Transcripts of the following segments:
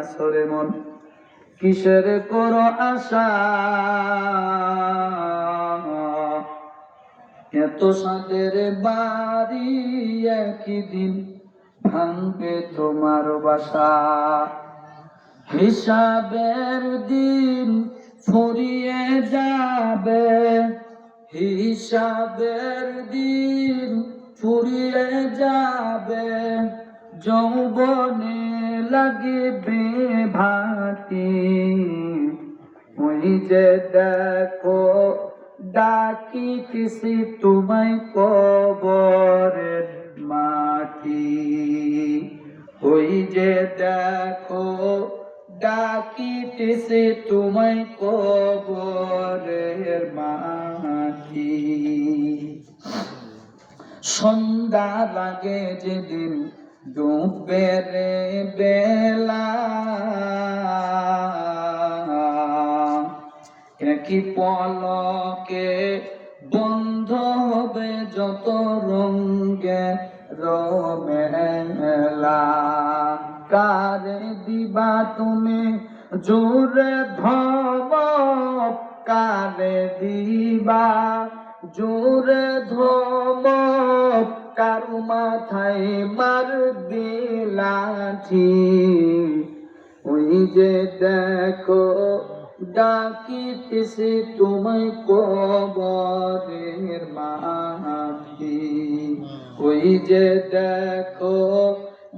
আসরে মন? কিসের করো আশা? এত সাদের বাড়ি একই দিন ভাঙবে তোমার বাসা। হিসাবের দিন ফুরিয়ে যাবে, হিসাবের দিন ফুরিয়ে যাবে, যৌবনে লাগবে ভাতি ওই যে দেখো ডাকিতেছি তোমায় কবরের মাটি। ওই যে দেখো ডাকিতেছে তোমায় কবরের মাটি। সন্ধ্যা লাগে যেদিন ডুবে রে বেলা। একই পলকে বন্ধ হবে যত রঙ্গে রমেলা কারে দিবা তুমি জোরে ধব, কারে দিবা জোরে ধব? কারু মাথায় মার দিলাঠি ওই যে দেখো, ডাকিতেছে তোমায় কবরের মাটি। ওই যে দেখো,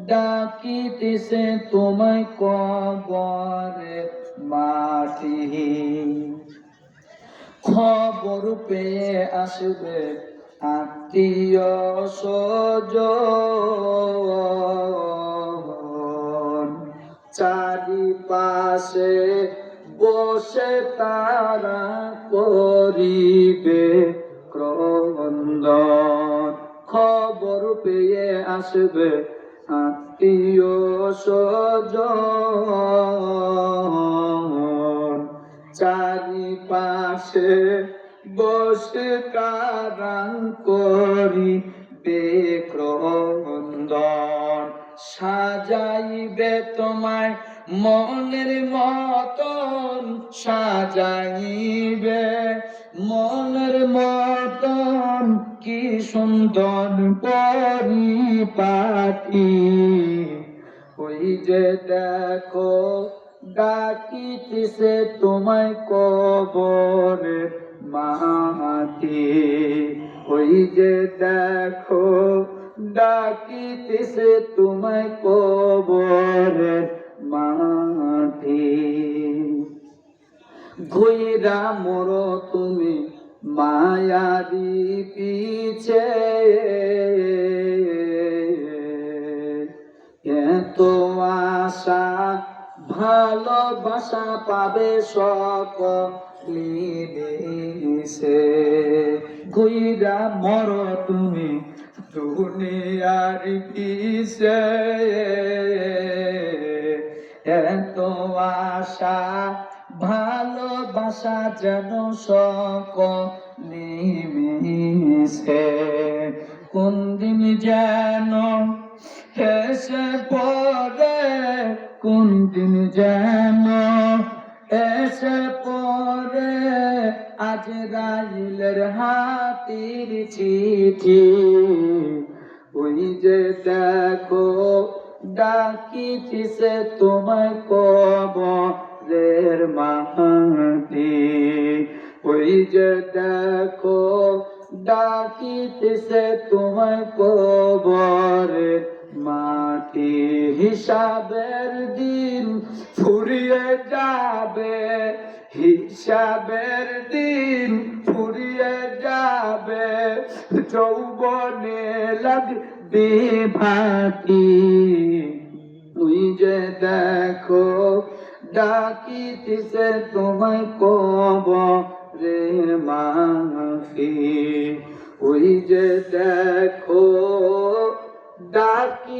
ডাকিতেছে তোমায় কবরের মাটি। খবর পেয়ে আসবে আত্মীয় স্বজন চারিপাশে বসে তারা করিবে ক্রন্দন। খবর পেয়ে আসবে আত্মীয় স্বজন। চারিপাশে বসে কারাং করি বেক্রন্দন সাজাইবে তোমায় মনের মতন, সাজাইবে মনের মতন, কি সুন্দর পরিপাটি। ওই যে দেখো, ডাকিতেছে তোমায় কবরে। মাটি ওই যে দেখো, ডাকিতেছে তোমায় কবরে মাটি। ঘুইরা মোর তুমি মায়ারি পিছে এত আশা ভালোবাসা পাবে সকলিসে ঘুইরা মর তুমি দুনিয়ার পিছে এত আশা, ভালোবাসা যেন সকলিসে কোন দিন যেন এসে পড়ে কোন দিন যেন এসে পড়ে, আজ রাইলের হাতির চিঠি। ওই যে দেখো ডাকিতেছে তোমায় কবরের মাটি। ওই যে দেখো ডাকিতেছে তোমায় কবরের মাটি। হিসাবের দিন ফুরিয়ে যাবে, হিসাবের দিন ফুরিয়ে যাবে। যৌবনে লাগবে ভাটি তুই যে দেখো ডাকিতেছে তোমায় কব রে মাফি, ওই যে দেখো ডাকি